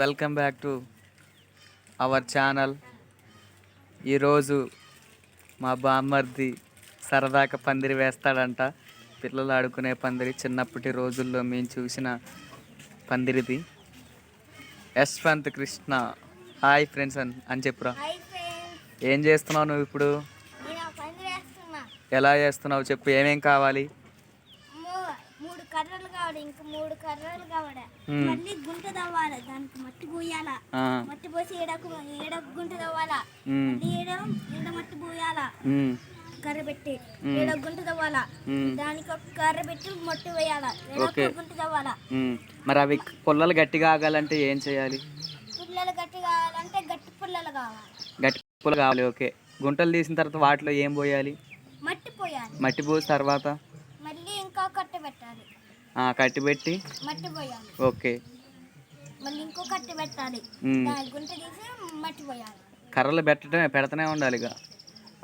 Welcome back to our channel. ఈరోజు మా బామ్మర్ది సరదాగా పందిరి వేస్తాడంట. పిల్లలు ఆడుకునే పందిరి చిన్నప్పటి రోజుల్లో మేము చూసిన పందిరిది. యశ్వంత్ కృష్ణ. హాయ్ ఫ్రెండ్స్ అని అని చెప్పురా. ఏం చేస్తున్నావు నువ్వు ఇప్పుడు? ఎలా చేస్తున్నావు చెప్పు ఏమేం కావాలి? కర్రలు కావాలి ఇంకా మూడు కర్రలు మ్మ్. మళ్ళీ గుంట తవ్వాలి దానికి మట్టి పోయాలా. మట్టి పోసి ఏడకు ఏడకు గుంట తవ్వాలా. మళ్ళీ ఏడ ఏడ మట్టి పోయాలా? కర్ర పెట్టి. ఏడ గుంట తవ్వాలా? దానికి ఒక కర్ర పెట్టి మట్టి వేయాలా. ఏడకు గుంట తవ్వాలా. మరి అవి పుల్లలు గట్టిగా ఆగాలంటే ఏం చేయాలి? పుల్లలు గట్టి కావాలంటే గట్టి పుల్లలు కావాలి. గట్టి పుల్ల కావాలి ఓకే. గుంటలు తీసిన తర్వాత వాటిలో ఏం పోయాలి? మట్టి పోయాలి. మట్టి పోసి తర్వాత? మళ్ళీ ఇంకా కట్టె పెట్టాలి. కట్టి పెట్టి ఓకే కర్రలు పెట్టడమే పెడతానే ఉండాలి ఇక.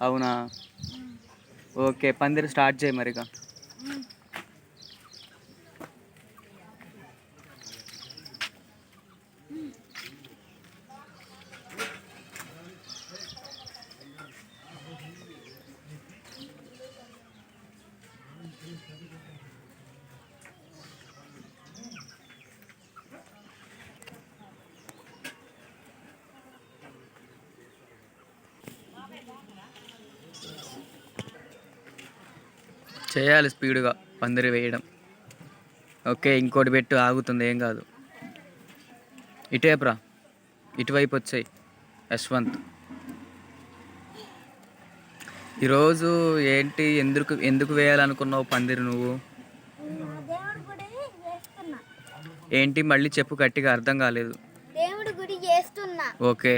అవునా? ఓకే పందిరి స్టార్ట్ చేయి మరి ఇక. మ్మ్. చేయాలి స్పీడ్గా పందిరి వేయడం. ఓకే ఇంకోటి పెట్టు ఆగుతుంది ఏం కాదు. ఇటేప్రా ఇటువైపు వచ్చాయి యశ్వంత్. ఈరోజు ఏంటి ఎందుకు ఎందుకు వేయాలనుకున్నావు పందిరి నువ్వు? ఏంటి మళ్ళీ చెప్పు గట్టిగా అర్థం కాలేదు. దేవుడి గుడి చేస్తున్నా. ఓకే.